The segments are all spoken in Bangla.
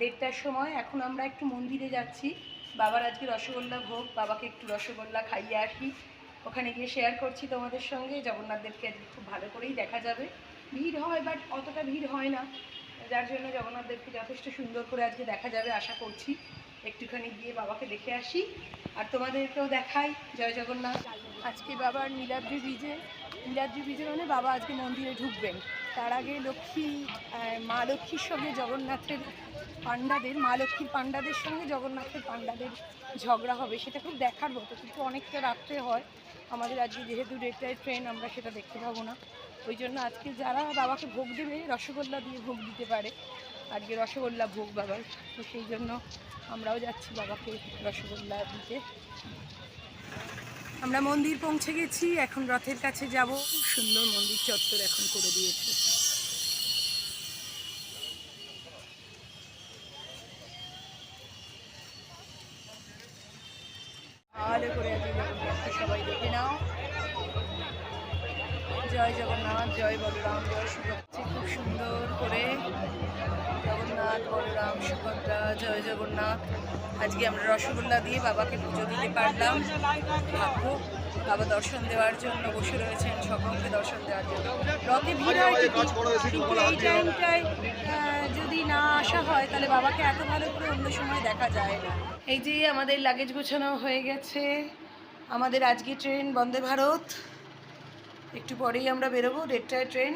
দেড়টার সময় এখন আমরা একটু মন্দিরে যাচ্ছি। বাবার আজকে রসগোল্লা ভোগ, বাবাকে একটু রসগোল্লা খাইয়ে আসি। ওখানে গিয়ে শেয়ার করছি তোমাদের সঙ্গে জগন্নাথদেরকে আজকে খুব ভালো করেই দেখা যাবে। ভিড় হয় বাট অতটা ভিড় হয় না। যার জন্য জগন্নাথদেরকে যথেষ্ট সুন্দর করে আজকে দেখা যাবে, আশা করছি। একটুখানি গিয়ে বাবাকে দেখে আসি। আর তোমাদেরকেও দেখাই। জয় জগন্নাথ। আজকে বাবার নীলাদ্রি ব্রিজে নীলাদ্রি ব্রিজে মানে বাবা আজকে মন্দিরে ঢুকবেন। তার আগে লক্ষ্মী মা লক্ষ্মীর সঙ্গে জগন্নাথের পাণ্ডাদের, মা লক্ষ্মীর পাণ্ডাদের সঙ্গে জগন্নাথের পাণ্ডাদের ঝগড়া হবে, সেটা খুব দেখার মতো, কিন্তু অনেকটা রাত্রে হয়। আমাদের আজকে যেহেতু ডেটটায় ট্রেন, আমরা সেটা দেখতে পাবো না। ওই জন্য আজকে যারা বাবাকে ভোগ দেবে, রসগোল্লা দিয়ে ভোগ দিতে পারে। আজকে রসগোল্লা ভোগ বাবার, তো সেই জন্য আমরাও যাচ্ছি বাবাকে রসগোল্লা দিতে। আমরা মন্দির পৌঁছে গেছি, এখন রথের কাছে যাব। খুব সুন্দর মন্দির চত্বর এখন করে দিয়েছে ভালো করে আছে জগন্নাথকে সবাই দেখে নাও জয় জগন্নাথ জয় বলরাম জয় সুভদ্রা। খুব সুন্দর করে জগন্নাথ বলরাম সুভদ্রা জয় জগন্নাথ। আজকে আমরা রসগোল্লা দিয়ে বাবাকে পুজো দিতে পারলাম। বাবা দর্শন দেওয়ার জন্য বসে রয়েছেন সকলকে দর্শন দেওয়ার জন্য। রথে ভিড় হয় কিন্তু এই টাইমটায় আহ, যদি না আসা হয় তাহলে বাবাকে এত ভালো করে অন্য সময় দেখা যায় না। এই যে আমাদের লাগেজ গোছানো হয়ে গেছে। আমাদের আজকে ট্রেন বন্দে ভারত। একটু পরেই আমরা বেরোবো, দেড়টায় ট্রেন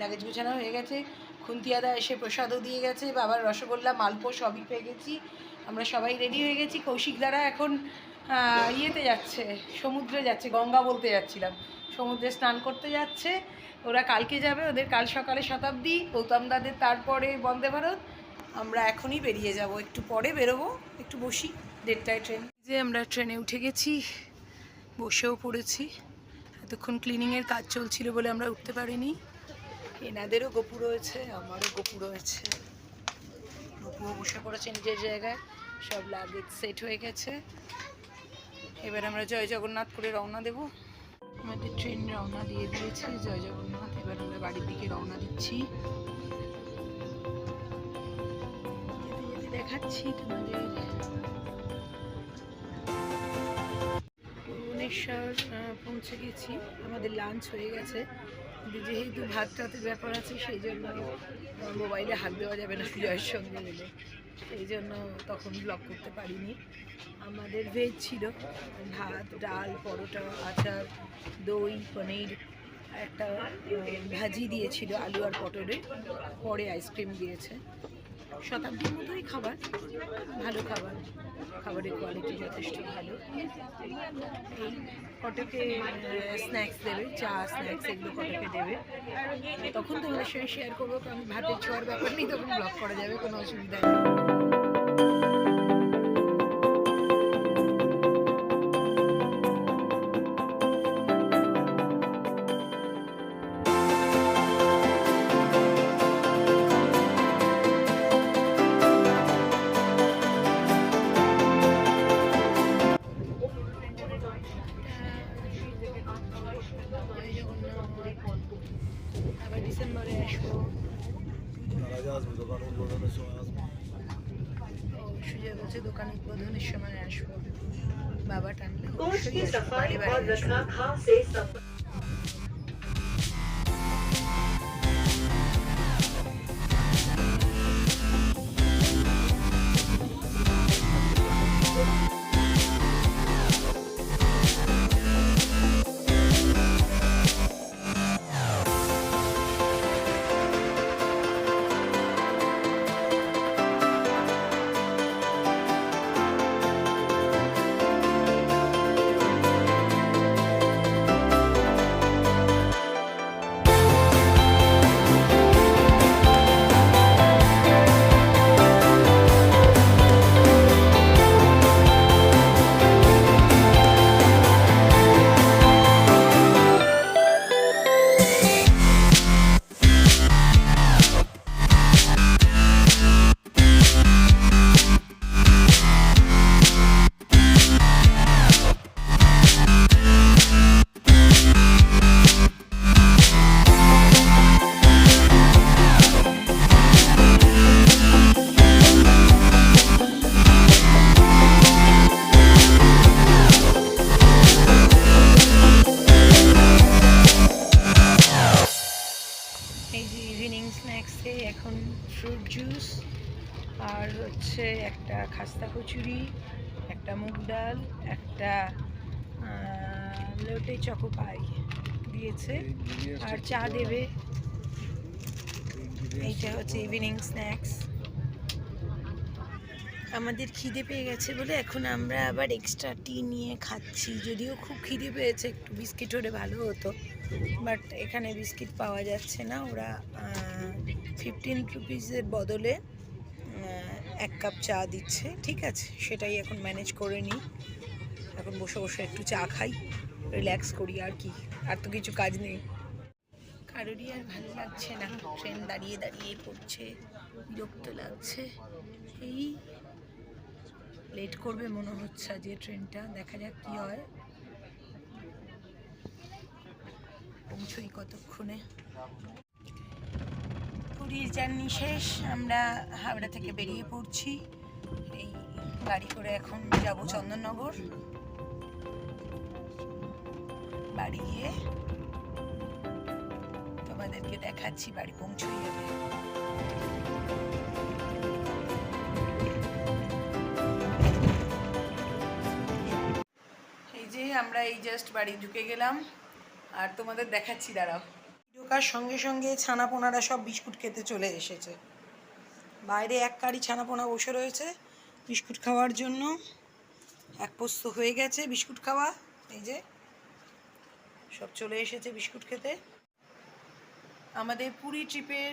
লাগেজ গোছানো হয়ে গেছে। খুন্তিয়াদা এসে প্রসাদও দিয়ে গেছে, বাবার রসগোল্লা, মালপো সবই পেয়ে গেছি। আমরা সবাই রেডি হয়ে গেছি। কৌশিক দ্বারা এখন ইয়েতে যাচ্ছে, সমুদ্রে যাচ্ছে, গঙ্গা বলতে যাচ্ছিলাম। সমুদ্রে স্নান করতে যাচ্ছে। ওরা কালকে যাবে, ওদের কাল সকালে শতাব্দী। গৌতম দাদের তারপরে বন্দে ভারত। আমরা এখনই বেরিয়ে যাব, একটু পরে বেরোবো, একটু বসি, দেড়টায় ট্রেন। যে আমরা ট্রেনে উঠে গেছি। বসেও পড়েছি। এতক্ষণ ক্লিনিংয়ের কাজ চলছিল বলে আমরা উঠতে পারিনি। এনাদেরও গপু রয়েছে, আমারও গপু রয়েছে। গপুও বসে পড়েছে নিজের জায়গায়। সব লাগেজ সেট হয়ে গেছে। এবার আমরা জয় জগন্নাথ করে রওনা দেব। আমাদের ট্রেন রওনা দিয়ে দিয়েছে জয় জগন্নাথ। এবার আমরা বাড়ির দিকে রওনা দিচ্ছি। দেখাচ্ছি তোমাদের আহ, পৌঁছে গেছি। আমাদের লাঞ্চ হয়ে গেছে। যেহেতু ভাত টাতের ব্যাপার আছে সেই জন্য মোবাইলে হাত দেওয়া যাবে না জয়ের সঙ্গে গেলে সেই জন্য তখন ব্লগ করতে পারিনি। আমাদের ভেজ ছিল। ভাত ডাল পরোটা আচার দই পনির একটা ভাজি দিয়েছিল আলু আর পটলের। পরে আইসক্রিম দিয়েছে। শতাব্দীর মতোই খাবার, ভালো খাবার, খাবারের কোয়ালিটি যথেষ্ট ভালো। এই কটকে স্ন্যাক্স দেবে, চা স্ন্যাক্স এগুলো কটকে দেবে। তখন তোমাদের সঙ্গে শেয়ার করব, কারণ ভাতের ছোঁয়ার ব্যাপার নেই তখন ব্লগ করা যাবে, কোনো অসুবিধা নেই। ও, সুজয় বলছে দোকান উদ্বোধনের সময় আসবো বাবা টানলে এই যে ইভিনিং স্ন্যাক্সে এখন ফ্রুট জুস আর হচ্ছে একটা খাস্তা কচুরি একটা মুগ ডাল একটা লোটে চকো পাই দিয়েছে। আর চা দেবে। এইটা হচ্ছে ইভিনিং স্ন্যাক্স আমাদের খিদে পেয়ে গেছে বলে এখন আমরা আবার এক্সট্রা টি নিয়ে খাচ্ছি। যদিও খুব খিদে পেয়েছে, একটু বিস্কিট হলে ভালো হতো। বাট এখানে বিস্কিট পাওয়া যাচ্ছে না। ওরা ফিফটিন রুপিসের বদলে এক কাপ চা দিচ্ছে। ঠিক আছে, সেটাই এখন ম্যানেজ করে নিই। এখন বসে বসে একটু চা খাই রিল্যাক্স করি আর কি। আর তো কিছু কাজ নেই। কারোরই আর ভালো লাগছে না। ট্রেন দাঁড়িয়ে দাঁড়িয়ে পড়ছে বিরক্ত লাগছে। এই লেট করবে মনে হচ্ছে যে ট্রেনটা। দেখা যাক কি হয়। পৌঁছই কতক্ষণে। পুরীর জার্নি শেষ। আমরা হাওড়া থেকে বেরিয়ে পড়ছি। এই গাড়ি করে এখন যাব চন্দননগর। বাড়ি গিয়ে তোমাদেরকে দেখাচ্ছি বাড়ি পৌঁছই যাবে আমরা এই জাস্ট বাড়ি ঢুকে গেলাম। আর তোমাদের দেখাচ্ছি, দাঁড়াও। ঢোকার সঙ্গে সঙ্গে ছানাপোনারা সব বিস্কুট খেতে চলে এসেছে। বাইরে এক কারি ছানাপোনা বসে রয়েছে বিস্কুট খাওয়ার জন্য। এক পোস্ত হয়ে গেছে বিস্কুট খাওয়া। এই যে, সব চলে এসেছে বিস্কুট খেতে। আমাদের পুরী ট্রিপের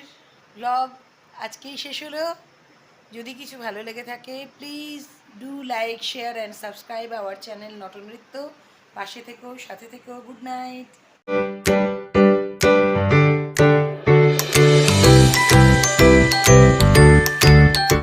ব্লগ আজকেই শেষ হলো। যদি কিছু ভালো লেগে থাকে please do like share and subscribe our channel Natanritya পাশে থেকেও সাথে থেকেও গুড নাইট।